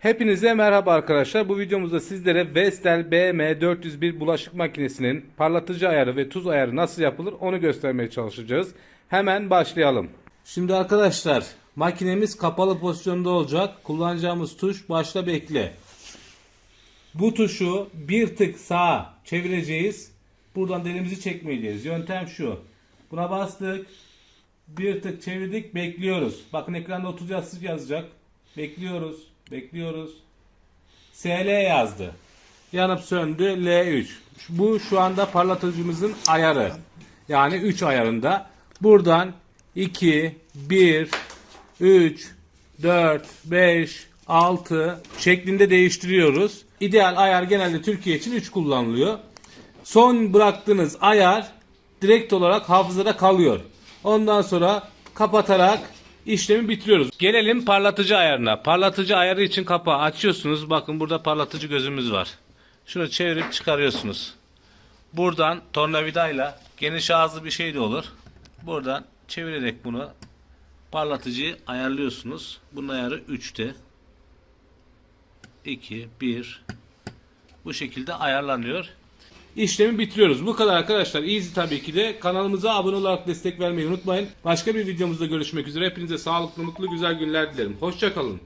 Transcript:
Hepinize merhaba arkadaşlar. Bu videomuzda sizlere Vestel BM401 bulaşık makinesinin parlatıcı ayarı ve tuz ayarı nasıl yapılır onu göstermeye çalışacağız. Hemen başlayalım. Şimdi arkadaşlar makinemiz kapalı pozisyonda olacak. Kullanacağımız tuş başla bekle. Bu tuşu bir tık sağa çevireceğiz. Buradan elimizi çekmeyeceğiz. Yöntem şu. Buna bastık. Bir tık çevirdik bekliyoruz. Bakın ekranda 30 yazısı yazacak. Bekliyoruz. Bekliyoruz. SL yazdı. Yanıp söndü L3. Bu şu anda parlatıcımızın ayarı. Yani 3 ayarında. Buradan 2, 1, 3, 4, 5, 6 şeklinde değiştiriyoruz. İdeal ayar genelde Türkiye için 3 kullanılıyor. Son bıraktığınız ayar direkt olarak hafızada kalıyor. Ondan sonra kapatarak işlemi bitiriyoruz. Gelelim parlatıcı ayarına. Parlatıcı ayarı için kapağı açıyorsunuz. Bakın burada parlatıcı gözümüz var. Şunu çevirip çıkarıyorsunuz. Buradan tornavidayla geniş ağızlı bir şey de olur. Buradan çevirerek bunu parlatıcıyı ayarlıyorsunuz. Bunun ayarı 3'te. 2, 1, bu şekilde ayarlanıyor. İşlemi bitiriyoruz. Bu kadar arkadaşlar. Easy tabii ki de. Kanalımıza abone olarak destek vermeyi unutmayın. Başka bir videomuzda görüşmek üzere. Hepinize sağlıklı, mutlu, güzel günler dilerim. Hoşçakalın.